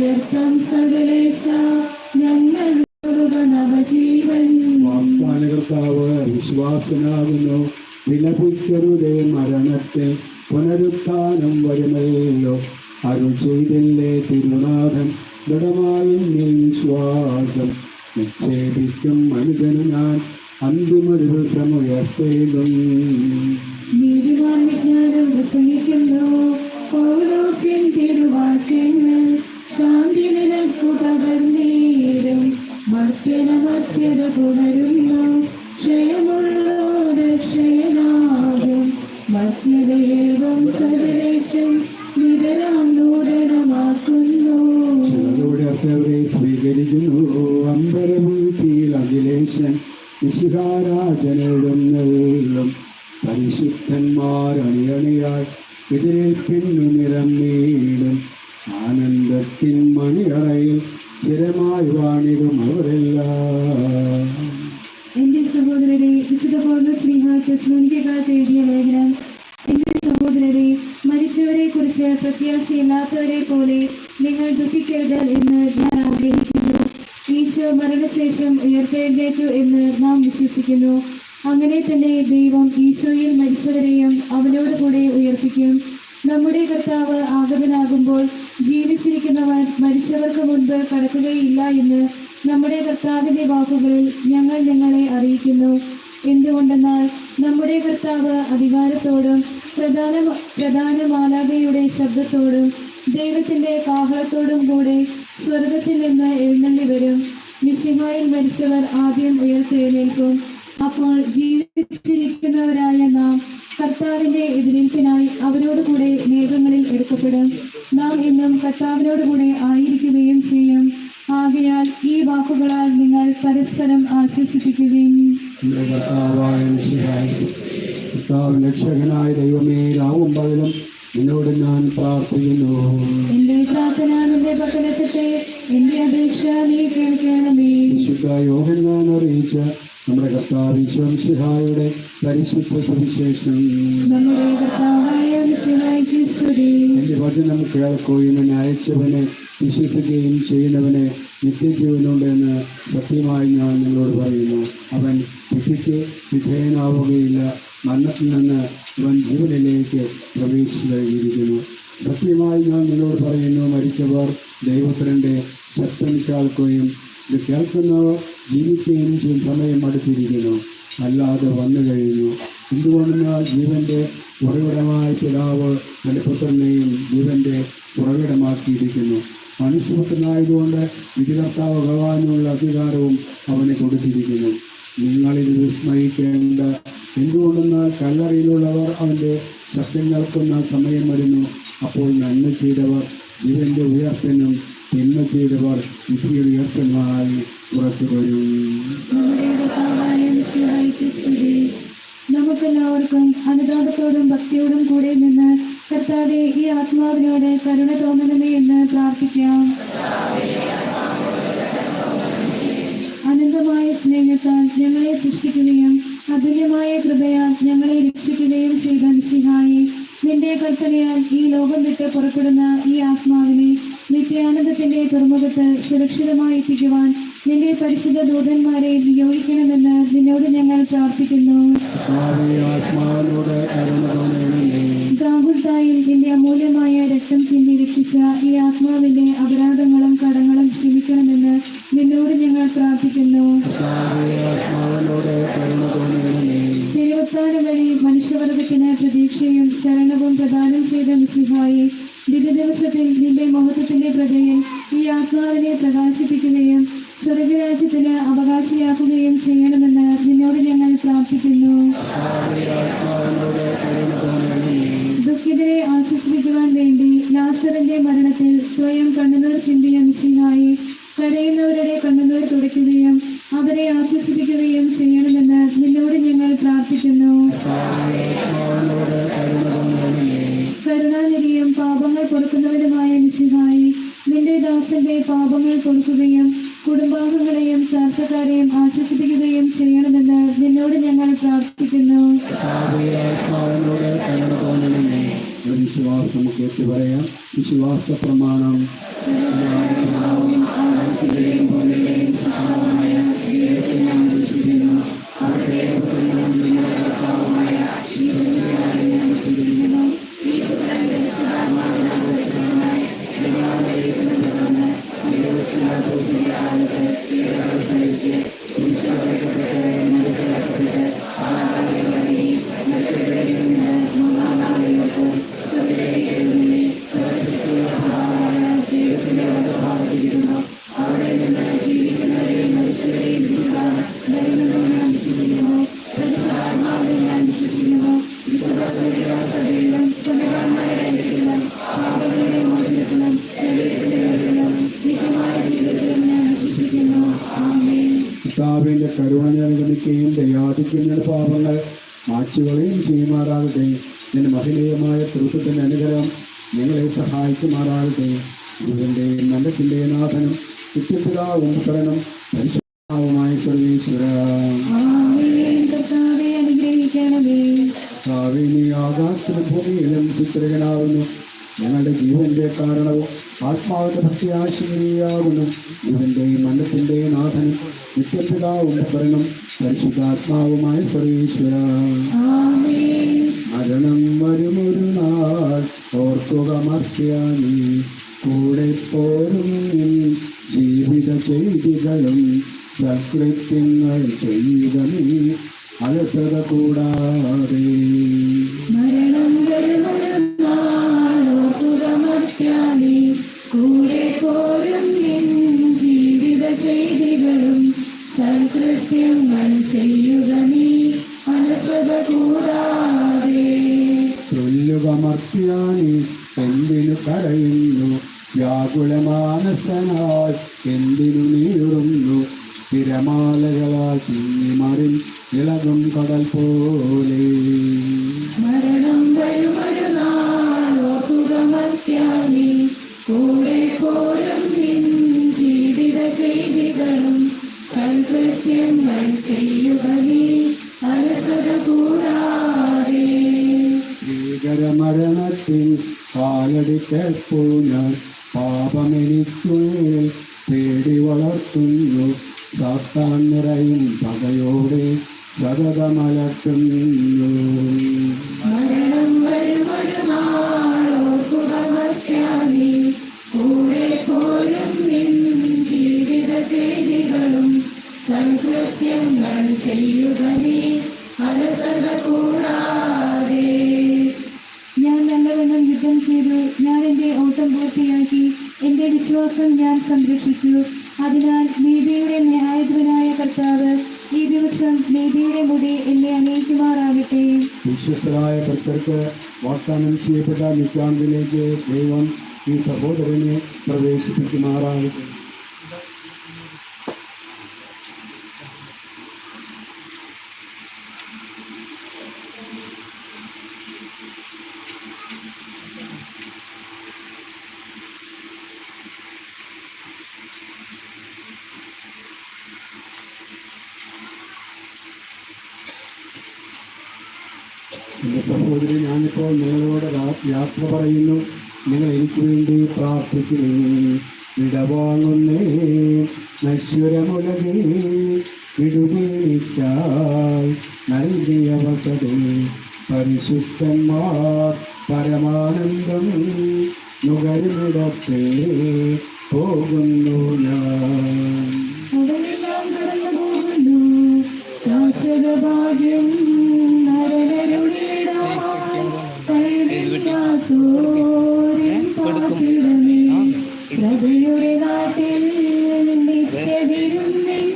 വ്യർത്ഥം സകലേശ ഞങ്ങൾ നവജീവൻ വാഗ്ദാനകർത്താവ് വിശ്വാസനാകുന്നു. വിലപിക്കരുതേ മരണത്തെ പുനരുത്ഥാനം വരുമല്ലോ. അരുൾ ചെയ്തില്ലേ തിരുനാഥൻ. ദൃഢമായി വിശ്വാസം നിക്ഷേപിക്കും മനുജനു ഞാൻ. അന്തിമ ദിവസമുയർത്തേലും നീതിമാൻ അമ്പരഭൂതിയിൽ അഖിലേശൻ വിശുഹാരാജനെഴുന്നള്ളും പരിശുദ്ധന്മാർ അണിയണിയായി എതിരേൽപ്പിന്നു നിറമീടും ആനന്ദത്തിൻ മണിയറയിൽ സ്ഥിരമായി വാണിടും അവരെല്ലാം. എന്റെ സഹോദരരെ വിശുദ്ധ പൗർണ സ്നേഹ തെസ്ലോനിക്കാലത്ത് എഴുതിയ ലേഖനം. എന്റെ സഹോദരരെ മരിച്ചവരെ കുറിച്ച് പ്രത്യാശയില്ലാത്തവരെ പോലെ നിങ്ങൾ ദുഃഖിക്കരുത് എന്ന് ഞാൻ ആഗ്രഹിക്കുന്നു. ഈശോ മരണശേഷം ഉയർത്തെഴുന്നേറ്റു എന്ന് നാം വിശ്വസിക്കുന്നു. അങ്ങനെ തന്നെ ദൈവം ഈശോയിൽ മരിച്ചവരെയും അവനോട് കൂടെ ഉയർപ്പിക്കും. നമ്മുടെ കർത്താവ് ആഗതനാകുമ്പോൾ ജീവിച്ചിരിക്കുന്നവർ മരിച്ചവർക്ക് മുൻപ് കടക്കുകയില്ല എന്ന് നമ്മുടെ കർത്താവിന്റെ വാക്കുകളിൽ ഞങ്ങൾ നിങ്ങളെ അറിയിക്കുന്നു. എന്തുകൊണ്ടെന്നാൽ നമ്മുടെ കർത്താവ് അധികാരത്തോടും പ്രധാന പ്രധാന മാലാകയുടെ ശബ്ദത്തോടും ദൈവത്തിന്റെ കാഹളത്തോടും കൂടെ സ്വർഗത്തിൽ നിന്ന് എഴുന്നള്ളി വരും. മിശിഹായിൽ മരിച്ചവർ ആദ്യം ഉയർത്തെഴുന്നേൽക്കും. അപ്പോൾ ജീവിച്ചിരിക്കുന്നവരായ നാം കർത്താവിന്റെ എതിരേൽപ്പിനായി അവരോട് കൂടെ മേഘങ്ങളിൽ എടുക്കപ്പെടും. നാം എന്നും കർത്താവിനോട് കൂടെ ആയിരിക്കുകയും ചെയ്യും. ആകയാൽ ഈ വാക്കുകളാൽ നിങ്ങൾ പരസ്പരം ആശ്വസിപ്പിക്കുകയും സുവിശേഷം നമ്മുടെ കർത്താവായ വിശുവായിക്ക് സ്തുതി എന്റെ വചനം കേൾക്കുകയും എന്നെ അയച്ചവനെ വിശ്വസിക്കുകയും ചെയ്യുന്നവനെ നിത്യജീവനുണ്ടെന്ന് സത്യമായി ഞാൻ നിങ്ങളോട് പറയുന്നു. അവൻ വിധിക്ക് വിധേയനാവുകയില്ല. മരണത്തിൽ നിന്ന് അവൻ ജീവനിലേക്ക് പ്രവേശിച്ചു കഴിഞ്ഞിരിക്കുന്നു സത്യമായി ഞാൻ നിങ്ങളോട് പറയുന്നു മരിച്ചവർ ദൈവത്തിന്റെ ശബ്ദം കേൾക്കുകയും ഇത് കേൾക്കുന്നവർ ജീവിക്കുകയും ചെയ്യും സമയം അടുത്തിരിക്കുന്നു. അല്ലാതെ വന്നു കഴിഞ്ഞു എന്തുകൊണ്ടെന്നാൽ ജീവന്റെ ഉറവിടമായ പിതാവ് തന്റെ പുത്രനെയും ജീവന്റെ ഉറവിടമാക്കിയിരിക്കുന്നു. മനുഷ്യപുത്രനായതുകൊണ്ട് വിധികർത്താവ് ഭഗവാനുള്ള അധികാരവും അവനെ കൊടുത്തിരിക്കുന്നു. നിങ്ങളിത് വിസ്മയിക്കേണ്ട എന്തുകൊണ്ടെന്നാൽ കല്ലറയിലുള്ളവർ അവന്റെ ശബ്ദം കേൾക്കുന്ന സമയം വരുന്നു. അപ്പോൾ നന്മ ചെയ്തവർ ജീവന്റെ ഉയർത്തനും തിന്മ ചെയ്തവർ വിധിയിൽ ഉയർത്തനായി പുറത്തു വരും. നമുക്കെല്ലാവർക്കും അനുതാപത്തോടും ഭക്തിയോടും കൂടെ നിന്ന് കർത്താവെ ഈ ആത്മാവിനോട് കരുണ തോന്നണമേ എന്ന് പ്രാർത്ഥിക്കാം. അനന്തമായ സ്നേഹത്താൽ ഞങ്ങളെ സൃഷ്ടിക്കുകയും അതുല്യമായ കൃപയാൽ ഞങ്ങളെ രക്ഷിക്കുകയും ചെയ്ത ശിഹായി നിന്റെ കൽപ്പനയാൽ ഈ ലോകം വിട്ട് പുറപ്പെടുന്ന ഈ ആത്മാവിനെ നിത്യാനന്ദത്തിന്റെ തുറമുഖത്ത് സുരക്ഷിതമായി എത്തിക്കുവാൻ നിന്റെ പരിശുദ്ധ ദൂതന്മാരെ ചാർച്ചക്കാരെയും ആശ്വസിപ്പിക്കുകയും ചെയ്യണമെന്ന് നിന്നോട് ഞങ്ങൾ പ്രാർത്ഥിക്കുന്നു. വിശ്വാസം കേട്ടു പറയാം വിശ്വാസ പ്രമാണം തൃത്വത്തിന്റെ അനുഗ്രഹം നിങ്ങളെ സഹായിക്കുമാറാകട്ടെ. ജീവന്റെയും മരണത്തിന്റെയും നാഥനും നിത്യപിതാവും പുത്രനും പരിശുദ്ധവുമായ സർവീശ്വര. ഭാവിനി ആകാശത്തിലും ഭൂമിയിലും ചിത്രകനാവുന്നു ഞങ്ങളുടെ ജീവന്റെ കാരണവും ആത്മാവിന്റെ ഭക്തിയാശീയാകുന്നു ജീവന്റെയും മരണത്തിന്റെയും നാഥനും നിത്യപിതാവും പുത്രനും പരിശുദ്ധാത്മാവുമായ സർവീശ്വര. മരണം മർഷ്യാനി കൂടെ പോരും ജീവിത ചെയ്തികളും സകൃത്യങ്ങൾ ചെയ്യുക നീ അലസത കൂടാതെ. മരണം കൂടെ പോരും ജീവിത ചെയ്തികളും സൽകൃത്യങ്ങൾ ചെയ്യുക നീ അലസത കൂടാതെ. ചൊല്ലുക എന്തിനു കരയുന്നു? വ്യാകുലമാനസനാൽ എന്തിനു നീറുന്നു? തിരമാലകളാൽ തിങ്ങിമറിൻ ഇളകും കടൽ പോലെ. മരണം കൂടെ കേൾപ്പൂ ഞാൻ പാപമെനിക്കുള്ളിൽ തേടി വളർത്തുന്നു. സാത്താൻ നിറയും പകയോടെ നിൻ ജീവിത ചെയ്തികളും സൽകൃത്യങ്ങൾ ചെയ്യുക നീ. വിശ്വാസം ഞാൻ സംരക്ഷിച്ചു. അതിനാൽ നീതിയുടെ ന്യായാധിപനായ കർത്താവ് ഈ ദിവസം നീതിയുടെ മുടി എന്നെ അണിയിക്കുമാറാകട്ടെ. വിശ്വസ്തരായ ഭക്തർക്ക് വാഗ്ദാനം ചെയ്യപ്പെട്ട നിത്യാന്തിലേക്ക് ദൈവം ഈ സഹോദരനെ പ്രവേശിപ്പിക്കുമാറാകട്ടെ. എന്റെ സഹോദരി ഞാനിപ്പോൾ നിങ്ങളോട് യാത്ര പറയുന്നു. നിങ്ങൾ എനിക്ക് വേണ്ടി പ്രാർത്ഥിക്കുന്നു. വിടവാങ്ങുന്നേ നശ്വരമുലകിൽ വിടുവീണിക്കായി നൽകിയ വസതി. പരിശുദ്ധന്മാർ പരമാനന്ദം നുകരിമിടത്തിൽ പോകുന്നു ഞാൻ. ശാശ്വത ഭാഗ്യം പ്രഭയുടെ നാട്ടിൽ നിത്യവിരുന്നിൻ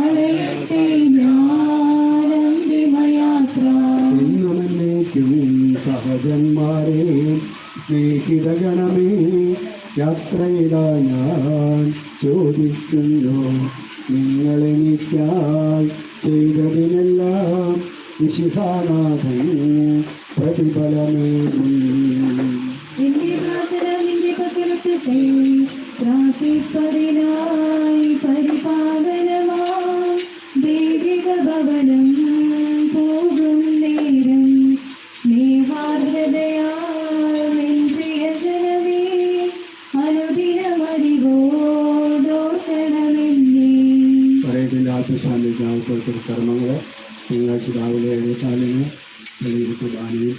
അളയട്ടെ ഞാനന്തിമയാത്ര എന്നുമെന്നേക്കും സഹജന്മാരെ സ്നേഹിതഗണമേ യാത്രയിടാ ഞാൻ ചോദിക്കുന്നു. നിങ്ങളെനിക്കായി ചെയ്തതിനെല്ലാം വിശിഹാനാഥൻ പ്രതിഫലമേ പക്കലെത്തട്ടെ പ്രാർത്ഥിപ്പതിനായി പരിപാലനമായി ദൈവിക ഭവനം പോകും നേരം. സ്നേഹാർഹതയാൽ പ്രിയജനമേ അനുദിനമരിവോടോർക്കണമെന്നേ. ആത്മശാന്തിക്ക് ആൾക്കാർക്ക് തിങ്കളാഴ്ച രാവിലെ എഴുപത്താലിന് കുർബാനയും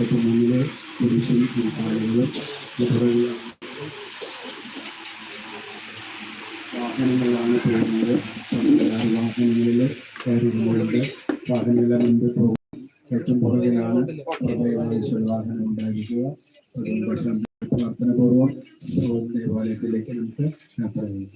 ഏറ്റവും മുന്നിലെ പുരുഷൻ ആളുകളും വാഹനങ്ങളാണ് പോകുന്നത്. വാഹനങ്ങളിൽ കയറുന്നുണ്ട് വാഹനങ്ങളെ മുമ്പ് പോകും. ഏറ്റവും പുറകിലാണ് ദൈവാലയത്തിലുള്ള വാഹനം ഉണ്ടായിരിക്കുക. അതുകൊണ്ട് പ്രാർത്ഥനപൂർവം ദേവാലയത്തിലേക്ക് നമുക്ക് യാത്ര ചെയ്യാം.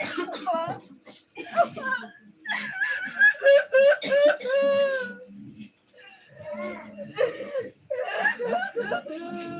아빠. 아빠.